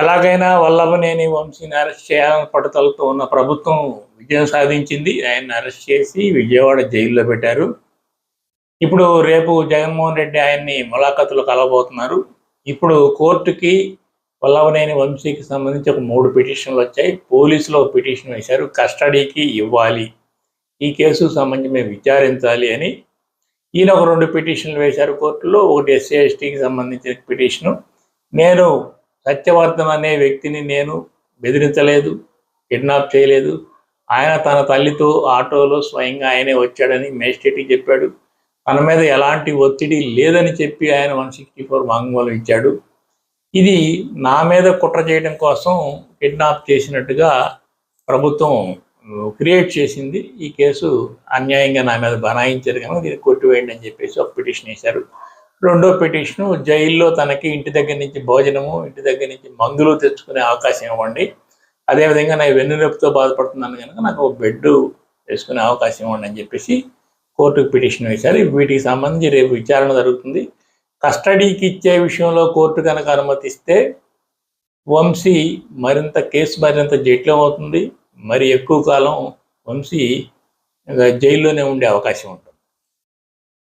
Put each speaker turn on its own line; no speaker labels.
ఎలాగైనా వల్లభనేని వంశీని అరెస్ట్ చేయాలని పట్టుదలతో ఉన్న ప్రభుత్వం విజయం సాధించింది. ఆయన్ని అరెస్ట్ చేసి విజయవాడ జైల్లో పెట్టారు. ఇప్పుడు రేపు జగన్మోహన్ రెడ్డి ఆయన్ని ములాఖతులు కలబోతున్నారు ఇప్పుడు కోర్టుకి వల్లభనేని వంశీకి సంబంధించి ఒక మూడు పిటిషన్లు వచ్చాయి. పోలీసులు ఒక పిటిషన్ వేశారు. కస్టడీకి ఇవ్వాలి. ఈ కేసుకు సంబంధించి మేము విచారించాలి అని ఈయన ఒక రెండు పిటిషన్లు వేశారు కోర్టులో. ఒకటి ఎస్సీ ఎస్టీకి సంబంధించిన పిటిషను. నేను సత్యవర్ధన్ అనే వ్యక్తిని నేను బెదిరించలేదు కిడ్నాప్ చేయలేదు. ఆయన తన తల్లితో ఆటోలో స్వయంగా ఆయనే వచ్చాడని మేజిస్ట్రేట్కి చెప్పాడు. తన మీద ఎలాంటి ఒత్తిడి లేదని చెప్పి ఆయన వన్ సిక్స్టీ ఫోర్ వాంగ్మూలం ఇచ్చాడు. ఇది నా మీద కుట్ర చేయడం కోసం కిడ్నాప్ చేసినట్టుగా ప్రభుత్వం క్రియేట్ చేసింది. ఈ కేసు అన్యాయంగా నా మీద బనాయించారు కనుక దీన్ని కొట్టివేయండి అని చెప్పేసి ఒక పిటిషన్ వేశారు. రెండో పిటిషను జైల్లో తనకి ఇంటి దగ్గర నుంచి భోజనము ఇంటి దగ్గర నుంచి మందులు తెచ్చుకునే అవకాశం ఇవ్వండి. అదేవిధంగా నేను వెన్నునొప్పితో బాధపడుతున్నాను కనుక నాకు ఒక బెడ్ వేసుకునే అవకాశం ఇవ్వండి అని చెప్పేసి కోర్టుకు పిటిషన్ వేశారు. వీటికి సంబంధించి రేపు విచారణ జరుగుతుంది. కస్టడీకి ఇచ్చే విషయంలో కోర్టు కనుక అనుమతిస్తే వంశీ మరింత కేసు మరింత జైట్లో అవుతుంది. మరి ఎక్కువ కాలం వంశీ జైల్లోనే ఉండే అవకాశం ఉంది